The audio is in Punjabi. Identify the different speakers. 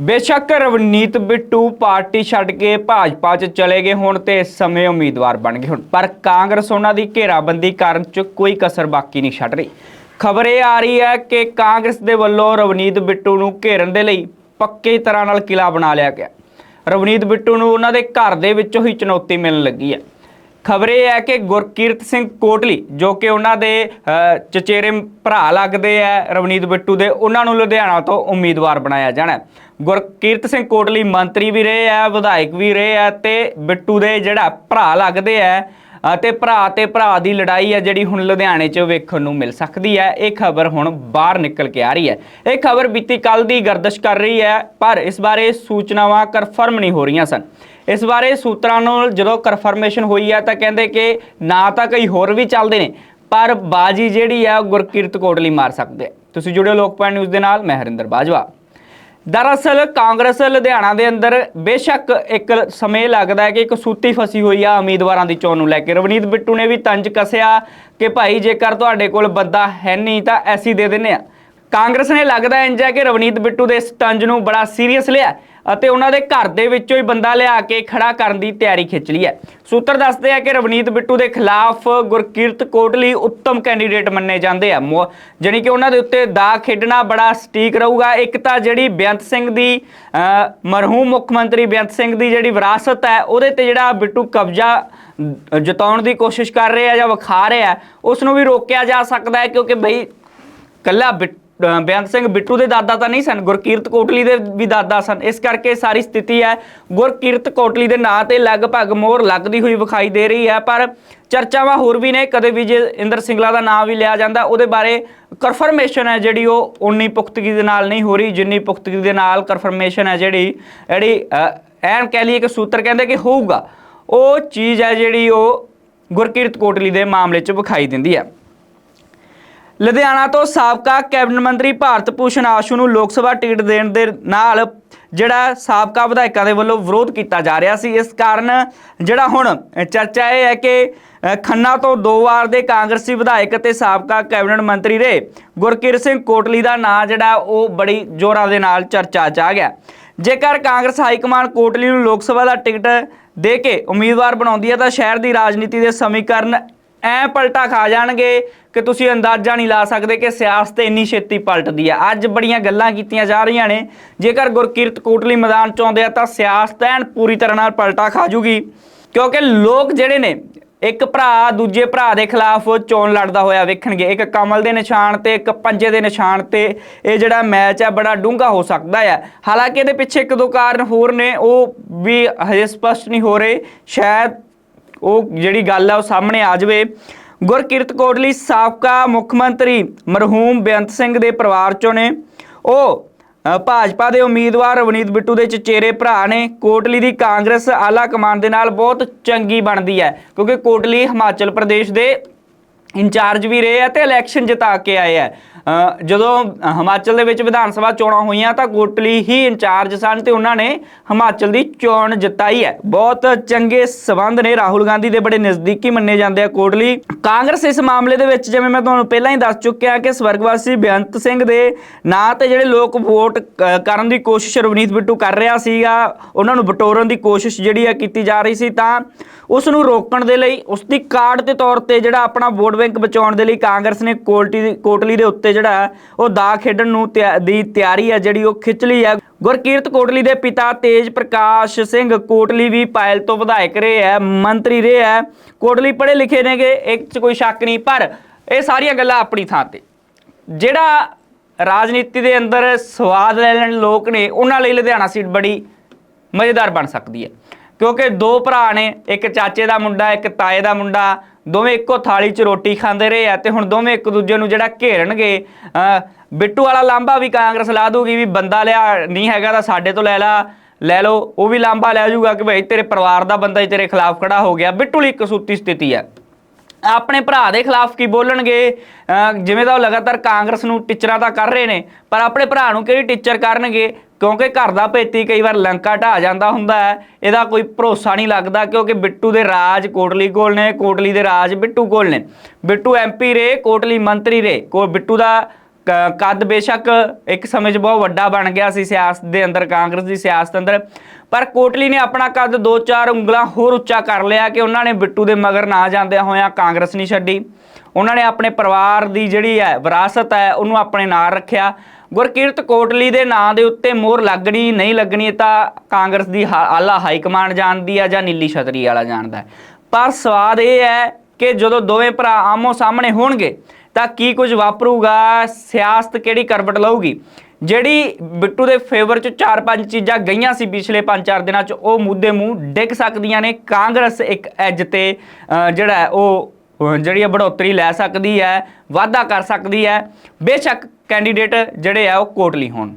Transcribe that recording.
Speaker 1: ਬੇਸ਼ੱਕ ਰਵਨੀਤ ਬਿੱਟੂ ਪਾਰਟੀ ਛੱਡ ਕੇ ਭਾਜਪਾ 'ਚ ਚਲੇ ਗਏ ਹੁਣ ਤੇ ਇਸ ਸਮੇਂ ਉਮੀਦਵਾਰ ਬਣ ਗਏ ਹੁਣ। ਪਰ ਕਾਂਗਰਸ ਉਹਨਾਂ ਦੀ ਘੇਰਾਬੰਦੀ ਕਰਨ 'ਚ ਕੋਈ ਕਸਰ ਬਾਕੀ ਨਹੀਂ ਛੱਡ ਰਹੀ। ਖਬਰ ਇਹ ਆ ਰਹੀ ਹੈ ਕਿ ਕਾਂਗਰਸ ਦੇ ਵੱਲੋਂ ਰਵਨੀਤ ਬਿੱਟੂ ਨੂੰ ਘੇਰਨ ਦੇ ਲਈ ਪੱਕੇ ਤਰ੍ਹਾਂ ਨਾਲ ਕਿਲਾ ਬਣਾ ਲਿਆ ਗਿਆ। ਰਵਨੀਤ ਬਿੱਟੂ ਨੂੰ ਉਹਨਾਂ ਦੇ ਘਰ ਦੇ ਵਿੱਚੋਂ ਹੀ ਚੁਣੌਤੀ ਮਿਲਣ ਲੱਗੀ ਹੈ। ਖਬਰ ਇਹ ਹੈ ਕਿ ਗੁਰਕੀਰਤ ਸਿੰਘ ਕੋਟਲੀ, ਜੋ ਕਿ ਉਹਨਾਂ ਦੇ ਚਚੇਰੇ ਭਰਾ ਲੱਗਦੇ ਆ ਰਵਨੀਤ ਬਿੱਟੂ ਦੇ, ਉਹਨਾਂ ਨੂੰ ਲੁਧਿਆਣਾ ਤੋਂ ਉਮੀਦਵਾਰ ਬਣਾਇਆ ਜਾਣਾ ਗੁਰਕੀਰਤ ਸਿੰਘ ਕੋਟਲੀ ਮੰਤਰੀ ਵੀ ਰਹੇ ਆ, ਵਿਧਾਇਕ ਵੀ ਰਹੇ ਆ ਤੇ ਬਿੱਟੂ ਦੇ ਜਿਹੜਾ ਭਰਾ ਲੱਗਦੇ ਆ ਅਤੇ ਭਰਾ ਤੇ ਭਰਾ ਦੀ ਲੜਾਈ ਹੈ ਜਿਹੜੀ ਹੁਣ ਲੁਧਿਆਣੇ 'ਚ ਵੇਖਣ ਨੂੰ ਮਿਲ ਸਕਦੀ ਹੈ ਇਹ ਖਬਰ ਹੁਣ ਬਾਹਰ ਨਿਕਲ ਕੇ ਆ ਰਹੀ ਹੈ। ਇਹ ਖਬਰ ਬੀਤੀ ਕੱਲ ਦੀ ਗਰਦਸ਼ ਕਰ ਰਹੀ ਹੈ, ਪਰ ਇਸ ਬਾਰੇ ਸੂਚਨਾਵਾਂ ਕਨਫਰਮ ਨਹੀਂ ਹੋ ਰਹੀਆਂ ਸਨ। ਇਸ ਬਾਰੇ ਸੂਤਰਾਂ ਨੂੰ ਜਦੋਂ ਕਨਫਰਮੇਸ਼ਨ ਹੋਈ ਹੈ ਤਾਂ ਕਹਿੰਦੇ ਕਿ ਨਾ ਤਾਂ ਕਈ ਹੋਰ ਵੀ ਚੱਲਦੇ ਨੇ, ਪਰ ਬਾਜੀ ਜਿਹੜੀ ਆ ਉਹ ਗੁਰਕੀਰਤ ਕੋਟਲੀ ਮਾਰ ਸਕਦੇ ਤੁਸੀਂ ਜੁੜਿਓ ਲੋਕਪਾਲ ਨਿਊਜ਼ ਦੇ ਨਾਲ, ਮੈਂ ਹਰਿੰਦਰ ਬਾਜਵਾ। ਦਰਅਸਲ ਕਾਂਗਰਸ ਲੁਧਿਆਣਾ ਦੇ ਅੰਦਰ ਬੇਸ਼ੱਕ ਇੱਕ ਸਮੇਂ ਲੱਗਦਾ ਹੈ ਕਿ ਇੱਕ ਸੂਤੀ ਫਸੀ ਹੋਈ ਆ ਉਮੀਦਵਾਰਾਂ ਦੀ ਚੋਣ ਨੂੰ ਲੈ ਕੇ। ਰਵਨੀਤ ਬਿੱਟੂ ਨੇ ਵੀ ਤੰਜ ਕੱਸਿਆ ਕਿ ਭਾਈ ਜੇਕਰ ਤੁਹਾਡੇ ਕੋਲ ਬੰਦਾ ਹੈ ਨਹੀਂ ਤਾਂ ਐਸੀ ਦੇ ਦਿੰਨੇ ਆ। ਕਾਂਗਰਸ ਨੇ ਲੱਗਦਾ ਇੰਜ ਹੈ ਕਿ ਰਵਨੀਤ ਬਿੱਟੂ ਦੇ ਇਸ ਤੰਜ ਨੂੰ ਬੜਾ ਸੀਰੀਅਸ ਲਿਆ। ਅਤੇ ਉਹਨਾਂ ਦੇ ਘਰ ਦੇ ਵਿੱਚੋਂ ਹੀ ਬੰਦਾ ਲਿਆ ਕੇ ਖੜਾ ਕਰਨ ਦੀ ਤਿਆਰੀ ਖਿੱਚ ਲਈ ਹੈ। ਸੂਤਰ ਦੱਸਦੇ ਆ ਕਿ ਰਵਨੀਤ ਬਿੱਟੂ ਦੇ ਖਿਲਾਫ ਗੁਰਕੀਰਤ ਕੋਟਲੀ ਉੱਤਮ ਕੈਂਡੀਡੇਟ ਮੰਨੇ ਜਾਂਦੇ ਆ। ਮੋ- ਜਾਣੀ ਕਿ ਉਹਨਾਂ ਦੇ ਉੱਤੇ ਦਾ ਖੇਡਣਾ ਬੜਾ ਸਟੀਕ ਰਹੂਗਾ। ਇੱਕ ਤਾਂ ਜਿਹੜੀ ਬੇਅੰਤ ਸਿੰਘ ਦੀ ਮਰਹੂਮ ਮੁੱਖ ਮੰਤਰੀ ਬੇਅੰਤ ਸਿੰਘ ਦੀ ਜਿਹੜੀ ਵਿਰਾਸਤ ਹੈ, ਉਹਦੇ ਤੇ ਜਿਹੜਾ ਬਿੱਟੂ ਕਬਜ਼ਾ ਜਤਾਉਣ ਦੀ ਕੋਸ਼ਿਸ਼ ਕਰ ਰਿਹਾ ਜਾਂ ਵਿਖਾ ਰਿਹਾ, ਉਸ ਨੂੰ ਵੀ ਰੋਕਿਆ ਜਾ ਸਕਦਾ ਹੈ, ਕਿਉਂਕਿ ਬਈ ਕੱਲਾ ਬਿ- ਬੇਅੰਤ ਸਿੰਘ ਬਿੱਟੂ ਦੇ ਦਾਦਾ ਤਾਂ ਨਹੀਂ ਸਨ, ਗੁਰਕੀਰਤ ਕੋਟਲੀ ਦੇ ਵੀ ਦਾਦਾ ਸਨ। ਇਸ ਕਰਕੇ ਸਾਰੀ ਸਥਿਤੀ ਹੈ, ਗੁਰਕੀਰਤ ਕੋਟਲੀ ਦੇ ਨਾਂ ਤੇ ਲਗਭਗ ਮੋਹਰ ਲੱਗਦੀ ਹੋਈ ਵਿਖਾਈ ਦੇ ਰਹੀ ਹੈ, ਪਰ ਚਰਚਾਵਾਂ ਹੋਰ ਵੀ ਨੇ, ਕਦੇ ਵੀ ਜੇ ਇੰਦਰ ਸਿੰਗਲਾ ਦਾ ਨਾਮ ਵੀ ਲਿਆ ਜਾਂਦਾ, ਉਹਦੇ ਬਾਰੇ ਕਨਫਰਮੇਸ਼ਨ ਹੈ ਜਿਹੜੀ ਉਹ ਉਨੀ ਪੁਖਤਗੀ ਦੇ ਨਾਲ ਨਹੀਂ ਹੋ ਰਹੀ, ਜਿੰਨੀ ਪੁਖਤਗੀ ਦੇ ਨਾਲ ਕਨਫਰਮੇਸ਼ਨ ਹੈ ਜਿਹੜੀ ਜਿਹੜੀ ਐਨ ਕਹਿ ਲਈਏ ਕਿ ਸੂਤਰ ਕਹਿੰਦੇ ਕਿ ਹੋਊਗਾ, ਉਹ ਚੀਜ਼ ਹੈ ਜਿਹੜੀ ਉਹ ਗੁਰਕੀਰਤ ਕੋਟਲੀ ਦੇ ਮਾਮਲੇ 'ਚ ਵਿਖਾਈ ਦਿੰਦੀ ਹੈ। ਲੁਧਿਆਣਾ ਤੋਂ ਸਾਬਕਾ ਕੈਬਨਿਟ ਮੰਤਰੀ ਭਾਰਤ ਭੂਸ਼ਣ ਆਸ਼ੂ ਨੂੰ ਲੋਕ ਸਭਾ ਟਿਕਟ ਦੇਣ ਦੇ ਨਾਲ ਜਿਹੜਾ ਸਾਬਕਾ ਵਿਧਾਇਕਾਂ ਦੇ ਵੱਲੋਂ ਵਿਰੋਧ ਕੀਤਾ ਜਾ ਰਿਹਾ ਸੀ। ਇਸ ਕਾਰਨ ਜਿਹੜਾ ਹੁਣ ਚਰਚਾ ਇਹ ਹੈ ਕਿ ਖੰਨਾ ਤੋਂ ਦੋ ਵਾਰ ਦੇ ਕਾਂਗਰਸੀ ਵਿਧਾਇਕ ਅਤੇ ਸਾਬਕਾ ਕੈਬਨਿਟ ਮੰਤਰੀ ਰਹੇ ਗੁਰਕਿਰਤ ਸਿੰਘ ਕੋਟਲੀ ਦਾ ਨਾਂ ਜਿਹੜਾ ਉਹ ਬੜੀ ਜ਼ੋਰਾਂ ਦੇ ਨਾਲ ਚਰਚਾ 'ਚ ਆ ਗਿਆ। ਜੇਕਰ ਕਾਂਗਰਸ ਹਾਈ ਕਮਾਂਡ ਕੋਟਲੀ ਨੂੰ ਲੋਕ ਸਭਾ ਦਾ ਟਿਕਟ ਦੇ ਕੇ ਉਮੀਦਵਾਰ ਬਣਾਉਂਦੀ ਹੈ ਤਾਂ ਸ਼ਹਿਰ ਦੀ ਰਾਜਨੀਤੀ ਦੇ ਸਮੀਕਰਨ ਐ ਪਲਟਾ ਖਾ ਜਾਣਗੇ ਕਿ ਤੁਸੀਂ ਅੰਦਾਜ਼ਾ ਨਹੀਂ ਲਾ ਸਕਦੇ ਕਿ ਸਿਆਸਤ ਇੰਨੀ ਛੇਤੀ ਪਲਟਦੀ ਹੈ ਅੱਜ ਬੜੀਆਂ ਗੱਲਾਂ ਕੀਤੀਆਂ ਜਾ ਰਹੀਆਂ ਨੇ। ਜੇਕਰ ਗੁਰਕੀਰਤ ਕੋਟਲੀ ਮੈਦਾਨ ਚ ਆਉਂਦੇ ਆ ਤਾਂ ਸਿਆਸਤ ਐਨ ਪੂਰੀ ਤਰ੍ਹਾਂ ਨਾਲ ਪਲਟਾ ਖਾ ਜੂਗੀ। ਕਿਉਂਕਿ ਲੋਕ ਜਿਹੜੇ ਨੇ, ਇੱਕ ਭਰਾ ਦੂਜੇ ਭਰਾ ਦੇ ਖਿਲਾਫ ਚੋਣ ਲੜਦਾ ਹੋਇਆ ਵੇਖਣਗੇ। ਇੱਕ ਕਮਲ ਦੇ ਨਿਸ਼ਾਨ ਤੇ, ਇੱਕ ਪੰਜੇ ਦੇ ਨਿਸ਼ਾਨ ਤੇ ਇਹ ਜਿਹੜਾ ਮੈਚ ਹੈ ਬੜਾ ਡੂੰਘਾ ਹੋ ਸਕਦਾ ਹੈ ਹਾਲਾਂਕਿ ਇਹਦੇ ਪਿੱਛੇ ਇੱਕ ਦੋ ਕਾਰਨ ਹੋਰ ਨੇ, ਉਹ ਵੀ ਹਜੇ ਸਪਸ਼ਟ ਨਹੀਂ ਹੋ ਰਹੇ। ਸ਼ਾਇਦ ਉਹ ਜਿਹੜੀ ਗੱਲ ਆ ਉਹ ਸਾਹਮਣੇ ਆ ਜਾਵੇ। ਗੁਰਕਿਰਤ ਕੋਟਲੀ, ਸਾਬਕਾ ਮੁੱਖ ਮੰਤਰੀ ਮਰਹੂਮ ਬੇਅੰਤ ਸਿੰਘ ਦੇ ਪਰਿਵਾਰ ਚੋਂ ਨੇ। ਉਹ ਭਾਜਪਾ ਦੇ ਉਮੀਦਵਾਰ ਰਵਨੀਤ ਬਿੱਟੂ ਦੇ ਚਚੇਰੇ ਭਰਾ ਨੇ। ਕੋਟਲੀ ਦੀ ਕਾਂਗਰਸ ਆਲਾ ਕਮਾਨ ਦੇ ਨਾਲ ਬਹੁਤ ਚੰਗੀ ਬਣਦੀ ਹੈ, ਕਿਉਂਕਿ ਕੋਟਲੀ ਹਿਮਾਚਲ ਪ੍ਰਦੇਸ਼ ਦੇ ਇੰਚਾਰਜ ਵੀ ਰਹੇ ਆ ਤੇ ਇਲੈਕਸ਼ਨ ਜਿਤਾ ਕੇ ਆਏ ਆ। ਜਦੋਂ ਹਿਮਾਚਲ ਦੇ ਵਿੱਚ ਵਿਧਾਨ ਸਭਾ ਚੋਣਾਂ ਹੋਈਆਂ ਤਾਂ ਕੋਟਲੀ ਹੀ ਇੰਚਾਰਜ ਸਨ ਤੇ ਉਹਨਾਂ ਨੇ ਹਿਮਾਚਲ ਦੀ ਚੋਣ ਜਿਤਾਈ ਹੈ। ਬਹੁਤ ਚੰਗੇ ਸਬੰਧ ਨੇ। ਰਾਹੁਲ ਗਾਂਧੀ ਦੇ ਬੜੇ ਨਜ਼ਦੀਕੀ ਮੰਨੇ ਜਾਂਦੇ ਆ ਕੋਟਲੀ। ਕਾਂਗਰਸ ਇਸ ਮਾਮਲੇ ਦੇ ਵਿੱਚ ਜਿਵੇਂ ਮੈਂ ਤੁਹਾਨੂੰ ਪਹਿਲਾਂ ਹੀ ਦੱਸ ਚੁੱਕਿਆ ਕਿ ਸਵਰਗਵਾਸੀ ਬੇਅੰਤ ਸਿੰਘ ਦੇ ਨਾਂ ਤੇ ਜਿਹੜੇ ਲੋਕ ਵੋਟ ਕਰਨ ਦੀ ਕੋਸ਼ਿਸ਼ ਰਵਨੀਤ ਬਿੱਟੂ ਕਰ ਰਿਹਾ ਸੀਗਾ, ਉਹਨਾਂ ਨੂੰ ਬਟੋਰਨ ਦੀ ਕੋਸ਼ਿਸ਼ ਜਿਹੜੀ ਆ ਕੀਤੀ ਜਾ ਰਹੀ ਸੀ ਤਾਂ ਉਸ ਨੂੰ ਰੋਕਣ ਦੇ ਲਈ, ਉਸ ਦੀ ਕਾਰਡ ਦੇ ਤੌਰ ਤੇ ਜਿਹੜਾ ਆਪਣਾ ਵੋਟ ਬੈਂਕ ਬਚਾਉਣ ਦੇ ਲਈ ਕਾਂਗਰਸ ਨੇ ਕੋਲਟੀ, ਕੋਟਲੀ ਦੇ ਉੱਤੇ ਜਿਹੜਾ ਉਹ ਦਾ ਖੇਡਣ ਨੂੰ ਦੀ ਤਿਆਰੀ ਹੈ ਜਿਹੜੀ ਉਹ ਖਿੱਚ ਲਈ ਹੈ ਗੁਰਕੀਰਤ ਕੋਟਲੀ ਦੇ ਪਿਤਾ ਤੇਜ ਪ੍ਰਕਾਸ਼ ਸਿੰਘ ਕੋਟਲੀ ਵੀ ਪਾਇਲ ਤੋਂ ਵਿਧਾਇਕ ਰਹੇ ਹੈ ਮੰਤਰੀ ਰਹੇ ਹੈ ਕੋਟਲੀ ਪੜ੍ਹੇ ਲਿਖੇ ਨੇਗੇ ਇੱਕ ਚ ਕੋਈ ਸ਼ੱਕ ਨਹੀਂ, ਪਰ ਇਹ ਸਾਰੀਆਂ ਗੱਲਾਂ ਆਪਣੀ ਥਾਂ ਤੇ। ਜਿਹੜਾ ਰਾਜਨੀਤੀ ਦੇ ਅੰਦਰ ਸਵਾਦ ਲੈ ਲੈਣ ਲੋਕ ਨੇ, ਉਹਨਾਂ ਲਈ ਲੁਧਿਆਣਾ ਸੀਟ ਬੜੀ ਮਜ਼ੇਦਾਰ ਬਣ ਸਕਦੀ ਹੈ। ਕਿਉਂਕਿ ਦੋ ਭਰਾ ਨੇ, ਇੱਕ ਚਾਚੇ ਦਾ ਮੁੰਡਾ, ਇੱਕ ਤਾਏ ਦਾ ਮੁੰਡਾ ਦੋਵੇਂ ਇੱਕੋ ਥਾਲੀ 'ਚ ਰੋਟੀ ਖਾਂਦੇ ਰਹੇ ਆ ਤੇ ਹੁਣ ਦੋਵੇਂ ਇੱਕ ਦੂਜੇ ਨੂੰ ਜਿਹੜਾ ਘੇਰਨਗੇ, ਅਹ, ਬਿੱਟੂ ਵਾਲਾ ਲਾਂਭਾ ਵੀ ਕਾਂਗਰਸ ਲਾ ਦੂਗੀ ਵੀ ਬੰਦਾ ਲਿਆ ਨਹੀਂ ਹੈਗਾ ਤਾਂ ਸਾਡੇ ਤੋਂ ਲੈ ਲਾ, ਲੈ ਲਓ, ਉਹ ਵੀ ਲਾਂਭਾ ਲੈ ਜਾਊਗਾ ਕਿ ਭਾਈ ਤੇਰੇ ਪਰਿਵਾਰ ਦਾ ਬੰਦਾ ਹੀ ਤੇਰੇ ਖਿਲਾਫ ਖੜਾ ਹੋ ਗਿਆ। ਬਿੱਟੂ ਲਈ ਇੱਕ ਸੂਤੀ ਸਥਿਤੀ ਹੈ ਆਪਣੇ ਭਰਾ ਦੇ ਖਿਲਾਫ ਕੀ ਬੋਲਣਗੇ? ਜਿਵੇਂ ਤਾਂ ਉਹ ਲਗਾਤਾਰ ਕਾਂਗਰਸ ਨੂੰ ਟੀਚਰਾਂ ਤਾਂ ਕਰ ਰਹੇ ਨੇ, ਪਰ ਆਪਣੇ ਭਰਾ ਨੂੰ ਕਿਹੜੀ ਟੀਚਰ ਕਰਨਗੇ? ਕਿਉਂਕਿ ਘਰ ਦਾ ਭੇਤੀ ਕਈ ਵਾਰ ਲੰਕਾ ਢਾ ਜਾਂਦਾ ਹੁੰਦਾ ਹੈ, ਇਹਦਾ ਕੋਈ ਭਰੋਸਾ ਨਹੀਂ ਲੱਗਦਾ ਕਿਉਂਕਿ ਬਿੱਟੂ ਦੇ ਰਾਜ ਕੋਟਲੀ ਕੋਲ ਨੇ, ਕੋਟਲੀ ਦੇ ਰਾਜ ਬਿੱਟੂ ਕੋਲ ਨੇ। ਬਿੱਟੂ ਐਮਪੀ ਰੇ ਕੋਟਲੀ ਮੰਤਰੀ ਰੇ ਕੋ ਬਿੱਟੂ ਦਾ ਕੱਦ ਬੇਸ਼ੱਕ ਇੱਕ ਸਮੇਂ 'ਚ ਬਹੁਤ ਵੱਡਾ ਬਣ ਗਿਆ ਸੀ ਸਿਆਸਤ ਦੇ ਅੰਦਰ, ਕਾਂਗਰਸ ਦੀ ਸਿਆਸਤ ਅੰਦਰ। ਪਰ ਕੋਟਲੀ ਨੇ ਆਪਣਾ ਕੱਦ ਦੋ ਚਾਰ ਉਂਗਲਾਂ ਹੋਰ ਉੱਚਾ ਕਰ ਲਿਆ ਕਿ ਉਹਨਾਂ ਨੇ ਬਿੱਟੂ ਦੇ ਮਗਰ ਨਾ ਜਾਂਦਿਆਂ ਹੋਇਆਂ ਕਾਂਗਰਸ ਨਹੀਂ ਛੱਡੀ। ਉਹਨਾਂ ਨੇ ਆਪਣੇ ਪਰਿਵਾਰ ਦੀ ਜਿਹੜੀ ਹੈ ਵਿਰਾਸਤ ਹੈ, ਉਹਨੂੰ ਆਪਣੇ ਨਾਲ ਰੱਖਿਆ। ਗੁਰਕੀਰਤ ਕੋਟਲੀ ਦੇ ਨਾਂ ਦੇ ਉੱਤੇ ਮੋਹਰ ਲੱਗਣੀ ਨਹੀਂ ਲੱਗਣੀ ਤਾਂ ਕਾਂਗਰਸ ਦੀ ਹਾ- ਆਲਾ ਹਾਈ ਕਮਾਂਡ ਜਾਣਦੀ ਆ ਜਾਂ ਨੀਲੀ ਛਤਰੀ ਵਾਲਾ ਜਾਣਦਾ ਪਰ ਸਵਾਦ ਇਹ ਹੈ ਕਿ ਜਦੋਂ ਦੋਵੇਂ ਭਰਾ ਆਮੋ ਸਾਹਮਣੇ ਹੋਣਗੇ, ਤਾਂ ਕੀ ਕੁਝ ਵਾਪਰੂਗਾ, ਸਿਆਸਤ ਕਿਹੜੀ ਕਰਵਟ ਲਊਗੀ? ਜਿਹੜੀ ਬਿੱਟੂ ਦੇ ਫੇਵਰ ਚ ਚਾਰ ਪੰਜ ਚੀਜ਼ਾਂ ਗਈਆਂ ਸੀ ਪਿਛਲੇ ਪੰਜ ਚਾਰ ਦਿਨਾਂ ਚ, ਉਹ ਮੁੱਦੇ ਮੂੰਹ ਡਿੱਗ ਸਕਦੀਆਂ ਨੇ। ਕਾਂਗਰਸ ਇੱਕ ਐਜ ਤੇ ਜਿਹੜਾ ਉਹ ਜਿਹੜੀ ਬੜੋਤਰੀ ਲੈ ਸਕਦੀ ਹੈ ਵਾਧਾ ਕਰ ਸਕਦੀ ਹੈ। ਬੇਸ਼ੱਕ ਕੈਂਡੀਡੇਟ ਜਿਹੜੇ ਆ, ਉਹ ਕੋਟਲੀ ਹੋਣ।